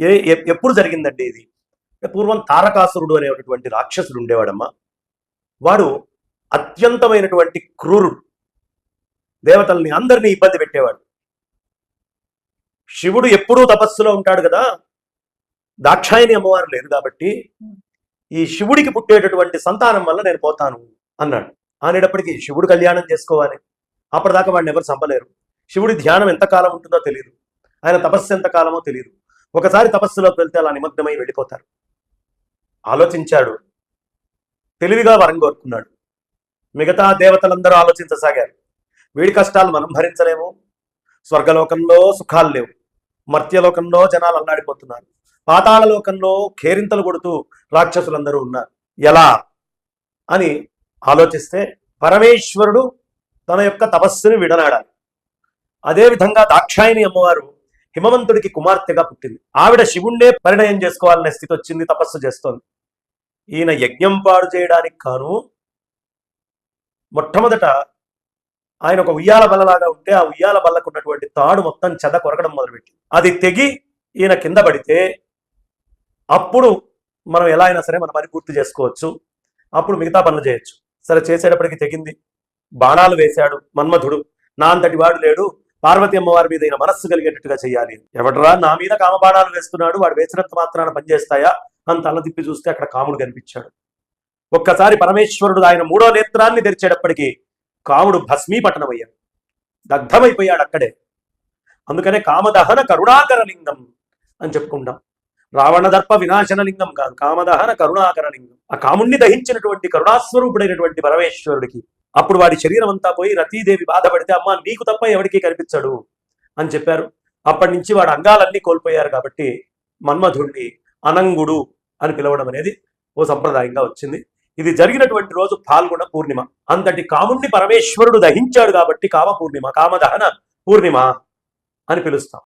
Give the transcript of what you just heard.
ఏ ఎప్పుడు జరిగిందండి ఇది? పూర్వం తారకాసురుడు అనేటటువంటి రాక్షసుడు ఉండేవాడమ్మా. వాడు అత్యంతమైనటువంటి క్రూరుడు. దేవతల్ని అందరినీ ఇబ్బంది పెట్టేవాడు. శివుడు ఎప్పుడూ తపస్సులో ఉంటాడు కదా? దాక్షాయణి అమ్మవారు లేరు కాబట్టి ఈ శివుడికి పుట్టేటటువంటి సంతానం వల్ల నేను పోతాను అన్నాడు. అనేటప్పటికీ శివుడు కళ్యాణం చేసుకోవాలి. అప్పటిదాకా వాడిని ఎవరు చంపలేరు. శివుడి ధ్యానం ఎంతకాలం ఉంటుందో తెలియదు ఆయన తపస్సు ఎంతకాలమో తెలియదు ఒకసారి తపస్సులోకి వెళ్తే అలా నిమగ్నమై వెళ్ళిపోతారు. ఆలోచించాడు. తెలివిగా వరం కోరుకున్నాడు. మిగతా దేవతలందరూ ఆలోచించసాగారు. వీడి కష్టాలు మనం భరించలేము. స్వర్గలోకంలో సుఖాలు లేవు. మర్త్యలోకంలో జనాలు అల్లాడిపోతున్నారు. పాతాళలోకంలో కేరింతలు కొడుతూ రాక్షసులందరూ ఉన్నారు. ఎలా? అని ఆలోచిస్తే పరమేశ్వరుడు తన యొక్క తపస్సుని విడనాడాలి. అదేవిధంగా దాక్షాయిని అమ్మవారు హిమవంతుడికి కుమార్తెగా పుట్టింది. ఆవిడ శివుణ్ణే పరిణయం చేసుకోవాలనే స్థితి వచ్చింది తపస్సు చేస్తోంది. ఈయన యజ్ఞం పాడు చేయడానికి కాను మొట్టమొదట ఆయన ఒక ఉయ్యాల బల్లలాగా ఉంటే ఆ ఉయ్యాల బల్లకున్నటువంటి తాడు మొత్తం చెద కొరకడం మొదలుపెట్టింది. అది తెగి ఈయన కింద పడితే అప్పుడు మనం ఎలా అయినా సరే మన పని పూర్తి చేసుకోవచ్చు. అప్పుడు మిగతా పనులు చేయొచ్చు. సరే చేసేటప్పటికి తెగింది. బాణాలు వేశాడు మన్మధుడు. నా అంతటి వాడు లేడు. పార్వతి అమ్మవారి మీద మనస్సు కలిగేటట్టుగా చేయాలి. ఎవడరా నా మీద కామబాణాలు వేస్తున్నాడు? వాడు వేసినంత మాత్రాన పనిచేస్తాయా అని తల తిప్పి చూస్తే అక్కడ కాముడు కనిపించాడు. ఒక్కసారి పరమేశ్వరుడు ఆయన మూడో నేత్రాన్ని తెరిచేటప్పటికి కాముడు భస్మీపట్టణమయ్యాడు. దగ్ధమైపోయాడు అక్కడే. అందుకనే కామదహన కరుణాకర లింగం అని చెప్పుకుంటాం. రావణ దర్ప వినాశన లింగం కాదు కామదహన కరుణాకర లింగం ఆ కాముణ్ణి దహించినటువంటి కరుణాస్వరూపుడైనటువంటి పరమేశ్వరుడికి అప్పుడు వాడి శరీరం అంతా పోయి రతీదేవి బాధపడితే అమ్మ నీకు తప్ప ఎవరికీ కనిపించడు అని చెప్పారు. అప్పటి నుంచి వాడు అంగాలన్నీ కోల్పోయారు కాబట్టి మన్మధుడిని అనంగుడు అని పిలవడం అనేది ఓ సంప్రదాయంగా వచ్చింది. ఇది జరిగినటువంటి రోజు పాల్గొన పూర్ణిమ. అంతటి కాముణ్ణి పరమేశ్వరుడు దహించాడు కాబట్టి కామ పూర్ణిమ కామదహన పూర్ణిమ అని పిలుస్తాం.